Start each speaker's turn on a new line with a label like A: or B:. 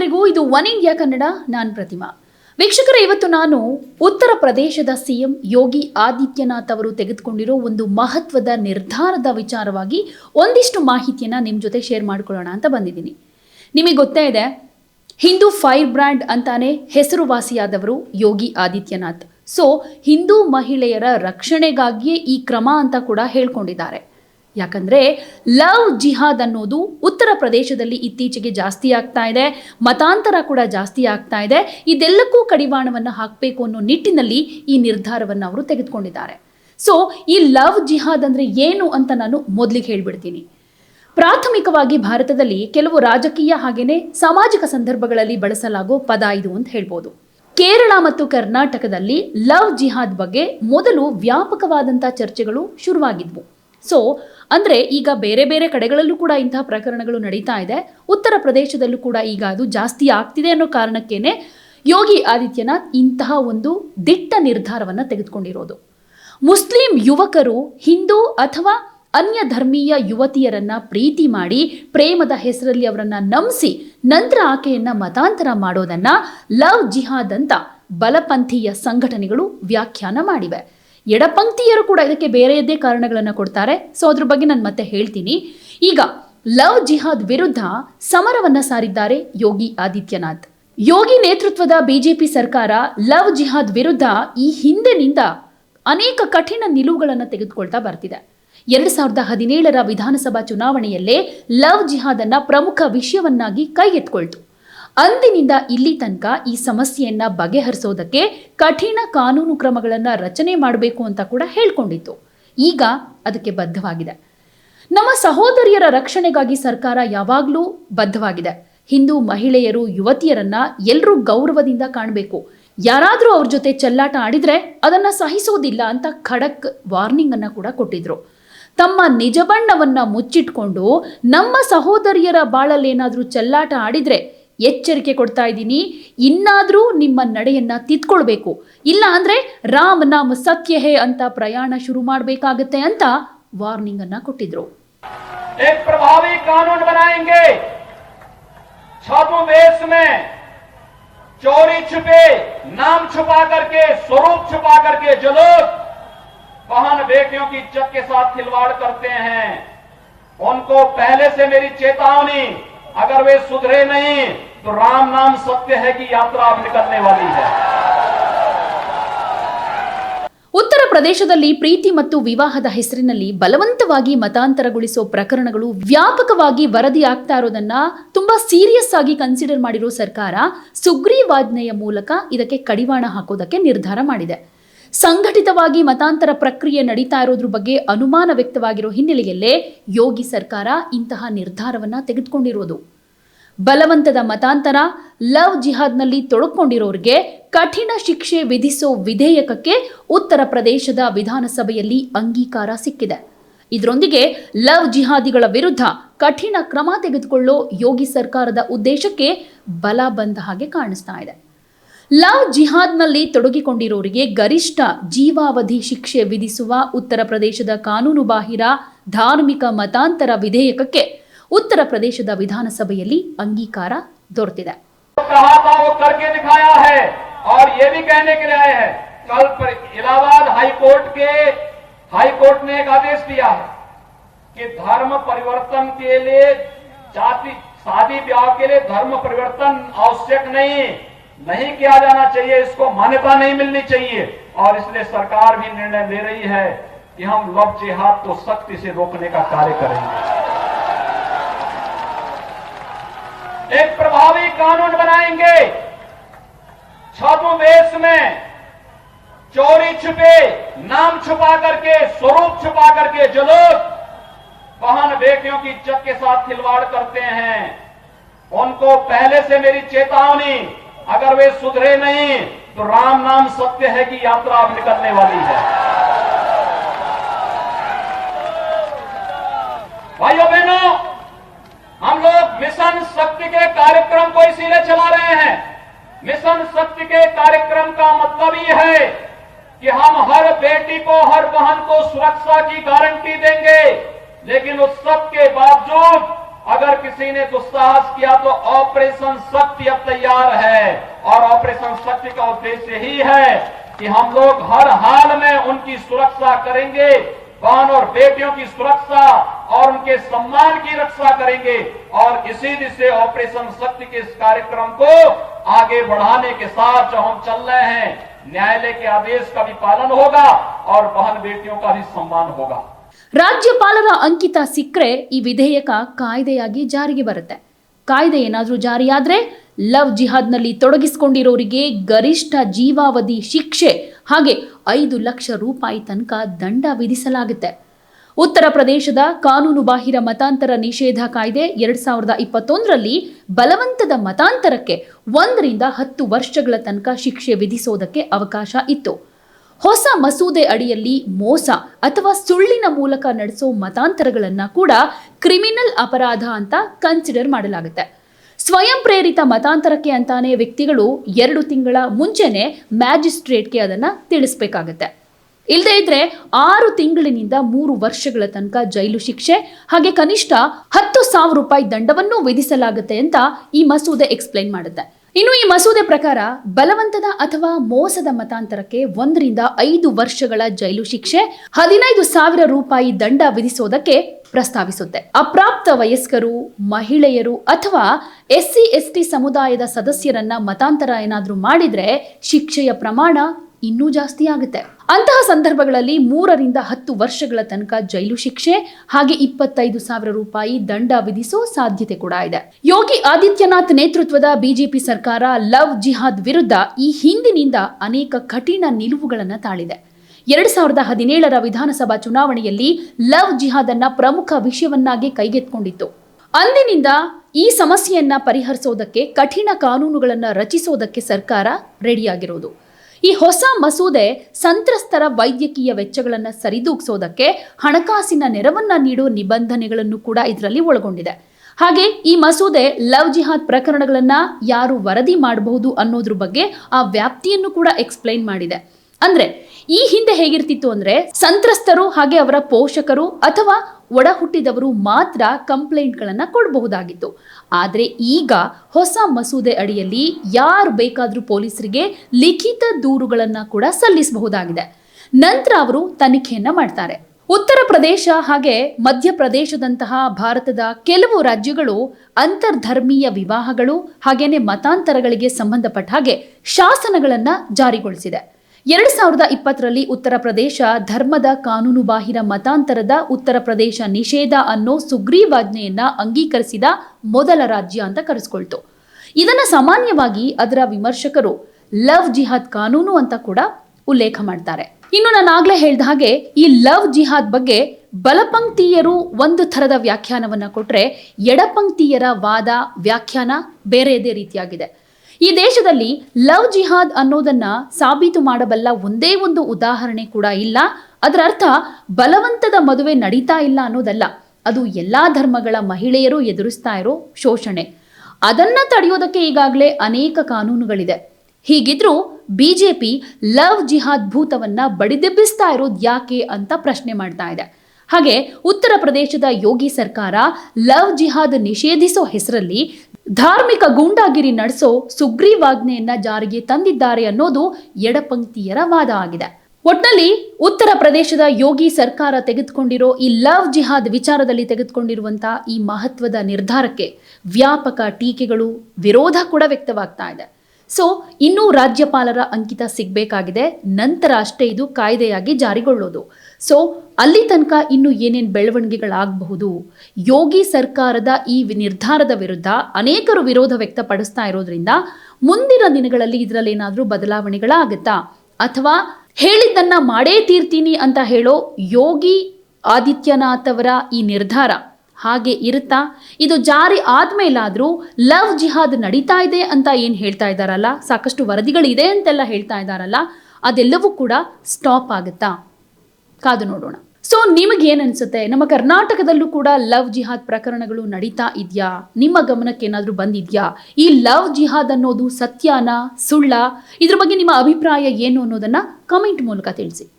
A: ಎಲ್ರಿಗೂ ಇದು one India Kannada, ನಾನು ಪ್ರತಿಮಾ. ವೀಕ್ಷಕರ, ಇವತ್ತು ನಾನು ಉತ್ತರ ಪ್ರದೇಶದ ಸಿಎಂ ಯೋಗಿ ಆದಿತ್ಯನಾಥ್ ಅವರು ತೆಗೆದುಕೊಂಡಿರೋ ಒಂದು ಮಹತ್ವದ ನಿರ್ಧಾರದ ವಿಚಾರವಾಗಿ ಒಂದಿಷ್ಟು ಮಾಹಿತಿಯನ್ನ ನಿಮ್ಮ ಜೊತೆ ಶೇರ್ ಮಾಡ್ಕೊಳ್ಳೋಣ ಅಂತ ಬಂದಿದ್ದೀನಿ. ನಿಮಗೆ ಗೊತ್ತೇ ಇದೆ, ಹಿಂದೂ ಫೈರ್ ಬ್ರ್ಯಾಂಡ್ ಅಂತಾನೆ ಹೆಸರುವಾಸಿಯಾದವರು ಯೋಗಿ ಆದಿತ್ಯನಾಥ್. ಸೊ, ಹಿಂದೂ ಮಹಿಳೆಯರ ರಕ್ಷಣೆಗಾಗಿಯೇ ಈ ಕ್ರಮ ಅಂತ ಕೂಡ ಹೇಳ್ಕೊಂಡಿದ್ದಾರೆ. ಯಾಕಂದ್ರೆ ಲವ್ ಜಿಹಾದ್ ಅನ್ನೋದು ಉತ್ತರ ಪ್ರದೇಶದಲ್ಲಿ ಇತ್ತೀಚೆಗೆ ಜಾಸ್ತಿ ಆಗ್ತಾ ಇದೆ, ಮತಾಂತರ ಕೂಡ ಜಾಸ್ತಿ ಆಗ್ತಾ ಇದೆ. ಇದೆಲ್ಲಕ್ಕೂ ಕಡಿವಾಣವನ್ನು ಹಾಕಬೇಕು ಅನ್ನೋ ನಿಟ್ಟಿನಲ್ಲಿ ಈ ನಿರ್ಧಾರವನ್ನು ಅವರು ತೆಗೆದುಕೊಂಡಿದ್ದಾರೆ. ಸೊ ಈ ಲವ್ ಜಿಹಾದ್ ಅಂದ್ರೆ ಏನು ಅಂತ ನಾನು ಮೊದಲಿಗೆ ಹೇಳ್ಬಿಡ್ತೀನಿ. ಪ್ರಾಥಮಿಕವಾಗಿ ಭಾರತದಲ್ಲಿ ಕೆಲವು ರಾಜಕೀಯ ಹಾಗೇನೆ ಸಾಮಾಜಿಕ ಸಂದರ್ಭಗಳಲ್ಲಿ ಬಳಸಲಾಗೋ ಪದ ಇದು ಅಂತ ಹೇಳ್ಬೋದು. ಕೇರಳ ಮತ್ತು ಕರ್ನಾಟಕದಲ್ಲಿ ಲವ್ ಜಿಹಾದ್ ಬಗ್ಗೆ ಮೊದಲು ವ್ಯಾಪಕವಾದಂಥ ಚರ್ಚೆಗಳು ಶುರುವಾಗಿದ್ವು. ಸೊ ಅಂದ್ರೆ ಈಗ ಬೇರೆ ಬೇರೆ ಕಡೆಗಳಲ್ಲೂ ಕೂಡ ಇಂತಹ ಪ್ರಕರಣಗಳು ನಡೀತಾ ಇದೆ. ಉತ್ತರ ಪ್ರದೇಶದಲ್ಲೂ ಕೂಡ ಈಗ ಅದು ಜಾಸ್ತಿ ಆಗ್ತಿದೆ ಅನ್ನೋ ಕಾರಣಕ್ಕೇನೆ ಯೋಗಿ ಆದಿತ್ಯನಾಥ್ ಇಂತಹ ಒಂದು ದಿಟ್ಟ ನಿರ್ಧಾರವನ್ನು ತೆಗೆದುಕೊಂಡಿರೋದು. ಮುಸ್ಲಿಂ ಯುವಕರು ಹಿಂದೂ ಅಥವಾ ಅನ್ಯ ಧರ್ಮೀಯ ಯುವತಿಯರನ್ನ ಪ್ರೀತಿ ಮಾಡಿ ಪ್ರೇಮದ ಹೆಸರಲ್ಲಿ ಅವರನ್ನ ನಂಬಿಸಿ ನಂತರ ಆಕೆಯನ್ನ ಮತಾಂತರ ಮಾಡೋದನ್ನ ಲವ್ ಜಿಹಾದ್ ಅಂತ ಬಲಪಂಥೀಯ ಸಂಘಟನೆಗಳು ವ್ಯಾಖ್ಯಾನ ಮಾಡಿವೆ. ಎಡಪಂಕ್ತಿಯರು ಕೂಡ ಇದಕ್ಕೆ ಬೇರೆಯದ್ದೇ ಕಾರಣಗಳನ್ನು ಕೊಡ್ತಾರೆ. ಸೊ ಅದ್ರ ಬಗ್ಗೆ ನಾನು ಮತ್ತೆ ಹೇಳ್ತೀನಿ. ಈಗ, ಲವ್ ಜಿಹಾದ್ ವಿರುದ್ಧ ಸಮರವನ್ನ ಸಾರಿದ್ದಾರೆ ಯೋಗಿ ಆದಿತ್ಯನಾಥ್. ಯೋಗಿ ನೇತೃತ್ವದ ಬಿಜೆಪಿ ಸರ್ಕಾರ ಲವ್ ಜಿಹಾದ್ ವಿರುದ್ಧ ಈ ಹಿಂದಿನಿಂದ ಅನೇಕ ಕಠಿಣ ನಿಲುವುಗಳನ್ನು ತೆಗೆದುಕೊಳ್ತಾ ಬರ್ತಿದೆ. ಎರಡು ಸಾವಿರದ ಹದಿನೇಳರ ವಿಧಾನಸಭಾ ಚುನಾವಣೆಯಲ್ಲೇ ಲವ್ ಜಿಹಾದ್ ಅನ್ನ ಪ್ರಮುಖ ವಿಷಯವನ್ನಾಗಿ ಕೈಗೆತ್ಕೊಳ್ತು. ಅಂದಿನಿಂದ ಇಲ್ಲಿ ತನಕ ಈ ಸಮಸ್ಯೆಯನ್ನ ಬಗೆಹರಿಸೋದಕ್ಕೆ ಕಠಿಣ ಕಾನೂನು ಕ್ರಮಗಳನ್ನ ರಚನೆ ಮಾಡಬೇಕು ಅಂತ ಕೂಡ ಹೇಳ್ಕೊಂಡಿತ್ತು. ಈಗ ಅದಕ್ಕೆ ಬದ್ಧವಾಗಿದೆ. ನಮ್ಮ ಸಹೋದರಿಯರ ರಕ್ಷಣೆಗಾಗಿ ಸರ್ಕಾರ ಯಾವಾಗಲೂ ಬದ್ಧವಾಗಿದೆ. ಹಿಂದೂ ಮಹಿಳೆಯರು, ಯುವತಿಯರನ್ನ ಎಲ್ಲರೂ ಗೌರವದಿಂದ ಕಾಣಬೇಕು. ಯಾರಾದರೂ ಅವ್ರ ಜೊತೆ ಚೆಲ್ಲಾಟ ಆಡಿದ್ರೆ ಅದನ್ನ ಸಹಿಸೋದಿಲ್ಲ ಅಂತ ಖಡಕ್ ವಾರ್ನಿಂಗ್ ಅನ್ನ ಕೂಡ ಕೊಟ್ಟಿದ್ರು. ತಮ್ಮ ನಿಜಬಣ್ಣವನ್ನ ಮುಚ್ಚಿಟ್ಕೊಂಡು ನಮ್ಮ ಸಹೋದರಿಯರ ಬಾಳಲ್ಲೇನಾದ್ರೂ ಚೆಲ್ಲಾಟ ಆಡಿದ್ರೆ ಎಚ್ಚರಿಕೆ ಕೊಡ್ತಾ ಇದ್ದೀನಿ ಇನ್ನಾದ್ರೂ ನಿಮ್ಮ ನಡೆಯನ್ನ ತಿದ್ಕೊಳ್ಬೇಕು ಇಲ್ಲ ಅಂದ್ರೆ ರಾಮ್ ನಾಮ್ ಸತ್ಯ ಹೇ ಅಂತ ಪ್ರಯಾಣ ಶುರು ಮಾಡಬೇಕಾಗತ್ತೆ ಅಂತ ವಾರ್ನಿಂಗ್ ಅನ್ನ ಕೊಟ್ಟಿದ್ರು
B: एक प्रभावी कानून बनाएंगे छद्मवेश में चोरी छुपे नाम छुपा करके स्वरूप छुपा करके जो लोग बहन बेटियों की इज्जत के साथ खिलवाड़ करते हैं उनको पहले से मेरी चेतावनी अगर वे सुधरे नहीं तो राम नाम सत्य है कि यात्रा अब निकलने वाली है
A: ಉತ್ತರ ಪ್ರದೇಶದಲ್ಲಿ ಪ್ರೀತಿ ಮತ್ತು ವಿವಾಹದ ಹೆಸರಿನಲ್ಲಿ ಬಲವಂತವಾಗಿ ಮತಾಂತರಗೊಳಿಸೋ ಪ್ರಕರಣಗಳು ವ್ಯಾಪಕವಾಗಿ ವರದಿ ಆಗ್ತಾ ಇರೋದನ್ನ ತುಂಬಾ ಸೀರಿಯಸ್ ಆಗಿ ಕನ್ಸಿಡರ್ ಮಾಡಿರೋ ಸರ್ಕಾರ ಸುಗ್ರೀವಾಜ್ಞೆಯ ಮೂಲಕ ಇದಕ್ಕೆ ಕಡಿವಾಣ ಹಾಕೋದಕ್ಕೆ ನಿರ್ಧಾರ ಮಾಡಿದೆ ಸಂಘಟಿತವಾಗಿ ಮತಾಂತರ ಪ್ರಕ್ರಿಯೆ ನಡೀತಾ ಇರೋದ್ರ ಬಗ್ಗೆ ಅನುಮಾನ ವ್ಯಕ್ತವಾಗಿರೋ ಹಿನ್ನೆಲೆಯಲ್ಲೇ ಯೋಗಿ ಸರ್ಕಾರ ಇಂತಹ ನಿರ್ಧಾರವನ್ನ ತೆಗೆದುಕೊಂಡಿರೋದು ಬಲವಂತದ ಮತಾಂತರ, ಲವ್ ಜಿಹಾದ್ನಲ್ಲಿ ತೊಡಕೊಂಡಿರೋರಿಗೆ ಕಠಿಣ ಶಿಕ್ಷೆ ವಿಧಿಸೋ ವಿಧೇಯಕಕ್ಕೆ ಉತ್ತರ ಪ್ರದೇಶದ ವಿಧಾನಸಭೆಯಲ್ಲಿ ಅಂಗೀಕಾರ ಸಿಕ್ಕಿದೆ. ಇದರೊಂದಿಗೆ ಲವ್ ಜಿಹಾದಿಗಳ ವಿರುದ್ಧ ಕಠಿಣ ಕ್ರಮ ತೆಗೆದುಕೊಳ್ಳೋ ಯೋಗಿ ಸರ್ಕಾರದ ಉದ್ದೇಶಕ್ಕೆ ಬಲ ಬಂದ ಹಾಗೆ ಕಾಣಿಸ್ತಾ ಇದೆ. ಲವ್ ಜಿಹಾದ್ನಲ್ಲಿ ತೊಡಗಿಕೊಂಡಿರೋರಿಗೆ ಗರಿಷ್ಠ ಜೀವಾವಧಿ ಶಿಕ್ಷೆ ವಿಧಿಸುವ ಉತ್ತರ ಪ್ರದೇಶದ ಕಾನೂನುಬಾಹಿರ ಧಾರ್ಮಿಕ ಮತಾಂತರ ವಿಧೇಯಕಕ್ಕೆ ಉತ್ತರ ಪ್ರದೇಶದ ವಿಧಾನಸಭೆಯಲ್ಲಿ ಅಂಗೀಕಾರ ದೊರೆತಿದೆ
B: कहा था वो करके दिखाया है और ये भी कहने के लिए आए हैं कल पर इलाहाबाद हाई कोर्ट के हाई कोर्ट ने एक आदेश दिया है कि धर्म परिवर्तन के लिए जाति शादी ब्याह के लिए धर्म परिवर्तन आवश्यक नहीं नहीं किया जाना चाहिए इसको मान्यता नहीं मिलनी चाहिए और इसलिए सरकार भी निर्णय ले रही है कि हम लव जिहाद को सख्ती से रोकने का कार्य करेंगे एक प्रभावी कानून बनाएँगे। छद्मवेश में चोरी छुपे, नाम छुपा करके, स्वरूप छुपा करके जो लोग बहन बेटियों की इज़्ज़त के साथ खिलवाड़ करते हैं। उनको पहले से मेरी चेतावनी, अगर वे सुधरे नहीं तो राम नाम सत्य है कि यात्रा अब निकलने वाली है भाइयों बहनों हम लोग मिशन शक्ति के कार्यक्रम को इसीलिए चला रहे हैं मिशन शक्ति के कार्यक्रम का मतलब ये है कि हम हर बेटी को हर बहन को सुरक्षा की गारंटी देंगे, लेकिन उस सब के बावजूद अगर किसी ने दुस्साहस किया तो ऑपरेशन शक्ति अब तैयार है। और ऑपरेशन शक्ति का उद्देश्य ही है कि हम लोग हर हाल में उनकी सुरक्षा करेंगे, बहन और बेटियों की सुरक्षा और उनके सम्मान की रक्षा करेंगे। और इसी दिशे ऑपरेशन शक्ति के इस कार्यक्रम को आगे बढ़ाने के साथ जो हम चल रहे हैं न्यायालय के आदेश का भी पालन होगा और बहन बेटियों का भी सम्मान होगा
A: ರಾಜ್ಯಪಾಲರ ಅಂಕಿತ ಸಿಕ್ಕರೆ ಈ ವಿಧೇಯಕ ಕಾಯ್ದೆಯಾಗಿ ಜಾರಿಗೆ ಬರುತ್ತೆ ಕಾಯ್ದೆ ಏನಾದರೂ ಜಾರಿಯಾದ್ರೆ ಲವ್ ಜಿಹಾದ್ನಲ್ಲಿ ತೊಡಗಿಸಿಕೊಂಡಿರೋರಿಗೆ ಗರಿಷ್ಠ ಜೀವಾವಧಿ ಶಿಕ್ಷೆ ಹಾಗೆ ಐದು ಲಕ್ಷ ರೂಪಾಯಿ ತನಕ ದಂಡ ವಿಧಿಸಲಾಗುತ್ತೆ ಉತ್ತರ ಪ್ರದೇಶದ ಕಾನೂನು ಬಾಹಿರ ಮತಾಂತರ ನಿಷೇಧ ಕಾಯ್ದೆ ಎರಡ್ ಸಾವಿರದ ಇಪ್ಪತ್ತೊಂದರಲ್ಲಿ ಬಲವಂತದ ಮತಾಂತರಕ್ಕೆ ಒಂದರಿಂದ ಹತ್ತು ವರ್ಷಗಳ ತನಕ ಶಿಕ್ಷೆ ವಿಧಿಸೋದಕ್ಕೆ ಅವಕಾಶ ಇತ್ತು. ಹೊಸ ಮಸೂದೆ ಅಡಿಯಲ್ಲಿ ಮೋಸ ಅಥವಾ ಸುಳ್ಳಿನ ಮೂಲಕ ನಡೆಸೋ ಮತಾಂತರಗಳನ್ನ ಕೂಡ ಕ್ರಿಮಿನಲ್ ಅಪರಾಧ ಅಂತ ಕನ್ಸಿಡರ್ ಮಾಡಲಾಗುತ್ತೆ. ಸ್ವಯಂ ಪ್ರೇರಿತ ಮತಾಂತರಕ್ಕೆ ಅಂತಾನೆ ವ್ಯಕ್ತಿಗಳು ಎರಡು ತಿಂಗಳ ಮುಂಚೆನೆ ಮ್ಯಾಜಿಸ್ಟ್ರೇಟ್ಗೆ ಅದನ್ನ ತಿಳಿಸ್ಬೇಕಾಗತ್ತೆ. ಇಲ್ಲದೇ ಇದ್ರೆ ಆರು ತಿಂಗಳಿನಿಂದ ಮೂರು ವರ್ಷಗಳ ತನಕ ಜೈಲು ಶಿಕ್ಷೆ, ಹಾಗೆ ಕನಿಷ್ಠ ಹತ್ತು ಸಾವಿರ ರೂಪಾಯಿ ದಂಡವನ್ನು ವಿಧಿಸಲಾಗುತ್ತೆ ಅಂತ ಈ ಮಸೂದೆ ಎಕ್ಸ್ಪ್ಲೈನ್ ಮಾಡುತ್ತೆ. ಇನ್ನು ಈ ಮಸೂದೆ ಪ್ರಕಾರ ಬಲವಂತದ ಅಥವಾ ಮೋಸದ ಮತಾಂತರಕ್ಕೆ ಒಂದರಿಂದ ಐದು ವರ್ಷಗಳ ಜೈಲು ಶಿಕ್ಷೆ, ಹದಿನೈದು ಸಾವಿರ ರೂಪಾಯಿ ದಂಡ ವಿಧಿಸೋದಕ್ಕೆ ಪ್ರಸ್ತಾವಿಸುತ್ತೆ. ಅಪ್ರಾಪ್ತ ವಯಸ್ಕರು, ಮಹಿಳೆಯರು ಅಥವಾ ಎಸ್ಸಿ, ಎಸ್ಟಿ ಸಮುದಾಯದ ಸದಸ್ಯರನ್ನ ಮತಾಂತರ ಏನಾದ್ರೂ ಮಾಡಿದ್ರೆ ಶಿಕ್ಷೆಯ ಪ್ರಮಾಣ ಇನ್ನೂ ಜಾಸ್ತಿ ಆಗುತ್ತೆ. ಅಂತಹ ಸಂದರ್ಭಗಳಲ್ಲಿ ಮೂರರಿಂದ ಹತ್ತು ವರ್ಷಗಳ ತನಕ ಜೈಲು ಶಿಕ್ಷೆ, ಹಾಗೆ ಇಪ್ಪತ್ತೈದು ಸಾವಿರ ರೂಪಾಯಿ ದಂಡ ವಿಧಿಸೋ ಸಾಧ್ಯತೆ ಕೂಡ ಇದೆ. ಯೋಗಿ ಆದಿತ್ಯನಾಥ್ ನೇತೃತ್ವದ ಬಿಜೆಪಿ ಸರ್ಕಾರ ಲವ್ ಜಿಹಾದ್ ವಿರುದ್ಧ ಈ ಹಿಂದಿನಿಂದ ಅನೇಕ ಕಠಿಣ ನಿಲುವುಗಳನ್ನು ತಾಳಿದೆ. ಎರಡ್ ಸಾವಿರದ ಹದಿನೇಳರ ವಿಧಾನಸಭಾ ಚುನಾವಣೆಯಲ್ಲಿ ಲವ್ ಜಿಹಾದ್ ಅನ್ನ ಪ್ರಮುಖ ವಿಷಯವನ್ನಾಗಿ ಕೈಗೆತ್ಕೊಂಡಿತ್ತು ಅಂದಿನಿಂದ ಈ ಸಮಸ್ಯೆಯನ್ನ ಪರಿಹರಿಸೋದಕ್ಕೆ ಕಠಿಣ ಕಾನೂನುಗಳನ್ನ ರಚಿಸೋದಕ್ಕೆ ಸರ್ಕಾರ ರೆಡಿಯಾಗಿರೋದು. ಈ ಹೊಸ ಮಸೂದೆ ಸಂತ್ರಸ್ತರ ವೈದ್ಯಕೀಯ ವೆಚ್ಚಗಳನ್ನು ಸರಿದೂಗಿಸೋದಕ್ಕೆ ಹಣಕಾಸಿನ ನೆರವನ್ನ ನೀಡೋ ನಿಬಂಧನೆಗಳನ್ನು ಕೂಡ ಇದರಲ್ಲಿ ಒಳಗೊಂಡಿದೆ. ಹಾಗೆ ಈ ಮಸೂದೆ ಲವ್ ಜಿಹಾದ್ ಪ್ರಕರಣಗಳನ್ನ ಯಾರು ವರದಿ ಮಾಡಬಹುದು ಅನ್ನೋದ್ರ ಬಗ್ಗೆ ಆ ವ್ಯಾಪ್ತಿಯನ್ನು ಕೂಡ ಎಕ್ಸ್ಪ್ಲೈನ್ ಮಾಡಿದೆ. ಅಂದ್ರೆ ಈ ಹಿಂದೆ ಹೇಗಿರ್ತಿತ್ತು ಅಂದ್ರೆ ಸಂತ್ರಸ್ತರು ಹಾಗೆ ಅವರ ಪೋಷಕರು ಅಥವಾ ಒಡ ಹುಟ್ಟಿದವರು ಮಾತ್ರ ಕಂಪ್ಲೇಂಟ್ಗಳನ್ನ ಕೊಡಬಹುದಾಗಿತ್ತು. ಆದರೆ ಈಗ ಹೊಸ ಮಸೂದೆ ಅಡಿಯಲ್ಲಿ ಯಾರು ಬೇಕಾದರೂ ಪೊಲೀಸರಿಗೆ ಲಿಖಿತ ದೂರುಗಳನ್ನ ಕೂಡ ಸಲ್ಲಿಸಬಹುದಾಗಿದೆ. ನಂತರ ಅವರು ತನಿಖೆಯನ್ನ ಮಾಡ್ತಾರೆ. ಉತ್ತರ ಪ್ರದೇಶ ಹಾಗೆ ಮಧ್ಯಪ್ರದೇಶದಂತಹ ಭಾರತದ ಕೆಲವು ರಾಜ್ಯಗಳು ಅಂತರ್ಧರ್ಮೀಯ ವಿವಾಹಗಳು ಹಾಗೇನೆ ಮತಾಂತರಗಳಿಗೆ ಸಂಬಂಧಪಟ್ಟ ಹಾಗೆ ಶಾಸನಗಳನ್ನ ಜಾರಿಗೊಳಿಸಿದೆ. ಎರಡ್ ಸಾವಿರದ ಇಪ್ಪತ್ತರಲ್ಲಿ ಉತ್ತರ ಪ್ರದೇಶ ಧರ್ಮದ ಕಾನೂನು ಬಾಹಿರ ಮತಾಂತರದ ಉತ್ತರ ಪ್ರದೇಶ ನಿಷೇಧ ಅನ್ನೋ ಸುಗ್ರೀವಾಜ್ಞೆಯನ್ನ ಅಂಗೀಕರಿಸಿದ ಮೊದಲ ರಾಜ್ಯ ಅಂತ ಕರೆಸ್ಕೊಳ್ತು. ಇದನ್ನ ಸಾಮಾನ್ಯವಾಗಿ ಅದರ ವಿಮರ್ಶಕರು ಲವ್ ಜಿಹಾದ್ ಕಾನೂನು ಅಂತ ಕೂಡ ಉಲ್ಲೇಖ ಮಾಡ್ತಾರೆ. ಇನ್ನು ನಾನು ಆಗ್ಲೇ ಹೇಳ್ದ ಹಾಗೆ ಈ ಲವ್ ಜಿಹಾದ್ ಬಗ್ಗೆ ಬಲಪಂಕ್ತೀಯರು ಒಂದು ಥರದ ವ್ಯಾಖ್ಯಾನವನ್ನ ಕೊಟ್ರೆ ಎಡಪಂಕ್ತೀಯರ ವಾದ ವ್ಯಾಖ್ಯಾನ ಬೇರೆಯದೇ ರೀತಿಯಾಗಿದೆ. ಈ ದೇಶದಲ್ಲಿ ಲವ್ ಜಿಹಾದ್ ಅನ್ನೋದನ್ನ ಸಾಬೀತು ಮಾಡಬಲ್ಲ ಒಂದೇ ಒಂದು ಉದಾಹರಣೆ ಕೂಡ ಇಲ್ಲ. ಅದರ ಅರ್ಥ ಬಲವಂತದ ಮದುವೆ ನಡೀತಾ ಇಲ್ಲ ಅನ್ನೋದಲ್ಲ. ಅದು ಎಲ್ಲಾ ಧರ್ಮಗಳ ಮಹಿಳೆಯರು ಎದುರಿಸ್ತಾ ಇರೋ ಶೋಷಣೆ. ಅದನ್ನ ತಡೆಯೋದಕ್ಕೆ ಈಗಾಗಲೇ ಅನೇಕ ಕಾನೂನುಗಳಿದೆ. ಹೀಗಿದ್ರೂ ಬಿಜೆಪಿ ಲವ್ ಜಿಹಾದ್ ಭೂತವನ್ನ ಬಡಿದೆಬ್ಬಿಸ್ತಾ ಇರೋದು ಯಾಕೆ ಅಂತ ಪ್ರಶ್ನೆ ಮಾಡ್ತಾ ಇದೆ. ಹಾಗೆ ಉತ್ತರ ಪ್ರದೇಶದ ಯೋಗಿ ಸರ್ಕಾರ ಲವ್ ಜಿಹಾದ್ ನಿಷೇಧಿಸೋ ಹೆಸರಲ್ಲಿ ಧಾರ್ಮಿಕ ಗೂಂಡಾಗಿರಿ ನಡೆಸೋ ಸುಗ್ರೀವಾಜ್ಞೆಯನ್ನ ಜಾರಿಗೆ ತಂದಿದ್ದಾರೆ ಅನ್ನೋದು ಎಡಪಂಕ್ತಿಯರ ವಾದ ಆಗಿದೆ. ಒಟ್ನಲ್ಲಿ ಉತ್ತರ ಪ್ರದೇಶದ ಯೋಗಿ ಸರ್ಕಾರ ತೆಗೆದುಕೊಂಡಿರೋ ಈ ಲವ್ ಜಿಹಾದ್ ವಿಚಾರದಲ್ಲಿ ತೆಗೆದುಕೊಂಡಿರುವಂತಹ ಈ ಮಹತ್ವದ ನಿರ್ಧಾರಕ್ಕೆ ವ್ಯಾಪಕ ಟೀಕೆಗಳು ವಿರೋಧ ಕೂಡ ವ್ಯಕ್ತವಾಗ್ತಾ ಇದೆ. ಸೊ ಇನ್ನೂ ರಾಜ್ಯಪಾಲರ ಅಂಕಿತ ಸಿಗಬೇಕಾಗಿದೆ. ನಂತರ ಅಷ್ಟೇ ಇದು ಕಾಯ್ದೆಯಾಗಿ ಜಾರಿಗೊಳ್ಳೋದು. ಸೊ ಅಲ್ಲಿ ತನಕ ಇನ್ನು ಏನೇನು ಬೆಳವಣಿಗೆಗಳಾಗಬಹುದು? ಯೋಗಿ ಸರ್ಕಾರದ ಈ ನಿರ್ಧಾರದ ವಿರುದ್ಧ ಅನೇಕರು ವಿರೋಧ ವ್ಯಕ್ತಪಡಿಸ್ತಾ ಇರೋದ್ರಿಂದ ಮುಂದಿನ ದಿನಗಳಲ್ಲಿ ಇದರಲ್ಲಿ ಏನಾದರೂ ಬದಲಾವಣೆಗಳಾಗುತ್ತಾ? ಅಥವಾ ಹೇಳಿದ್ದನ್ನ ಮಾಡೇ ತೀರ್ತೀನಿ ಅಂತ ಹೇಳೋ ಯೋಗಿ ಆದಿತ್ಯನಾಥ್ ಅವರ ಈ ನಿರ್ಧಾರ ಹಾಗೆ ಇರುತ್ತಾ? ಇದು ಜಾರಿ ಆದ್ಮೇಲಾದ್ರೂ ಲವ್ ಜಿಹಾದ್ ನಡೀತಾ ಇದೆ ಅಂತ ಏನು ಹೇಳ್ತಾ ಇದ್ದಾರಲ್ಲ? ಸಾಕಷ್ಟು ವರದಿಗಳಿದೆ ಅಂತೆಲ್ಲ ಹೇಳ್ತಾ ಇದ್ದಾರಲ್ಲ? ಅದೆಲ್ಲವೂ ಕೂಡ ಸ್ಟಾಪ್ ಆಗುತ್ತಾ? ಕಾದು ನೋಡೋಣ. ಸೊ ನಿಮಗೆ ಏನ್ ಅನ್ಸುತ್ತೆ ನಮ್ಮ ಕರ್ನಾಟಕದಲ್ಲೂ ಕೂಡ ಲವ್ ಜಿಹಾದ್ ಪ್ರಕರಣಗಳು ನಡೀತಾ ಇದೆಯಾ? ನಿಮ್ಮ ಗಮನಕ್ಕೆ ಏನಾದರೂ ಬಂದಿದ್ಯಾ? ಈ ಲವ್ ಜಿಹಾದ್ ಅನ್ನೋದು ಸತ್ಯನಾ ಸುಳ್ಳ? ಇದ್ರ ಬಗ್ಗೆ ನಿಮ್ಮ ಅಭಿಪ್ರಾಯ ಏನು ಅನ್ನೋದನ್ನ ಕಮೆಂಟ್ ಮೂಲಕ ತಿಳಿಸಿ.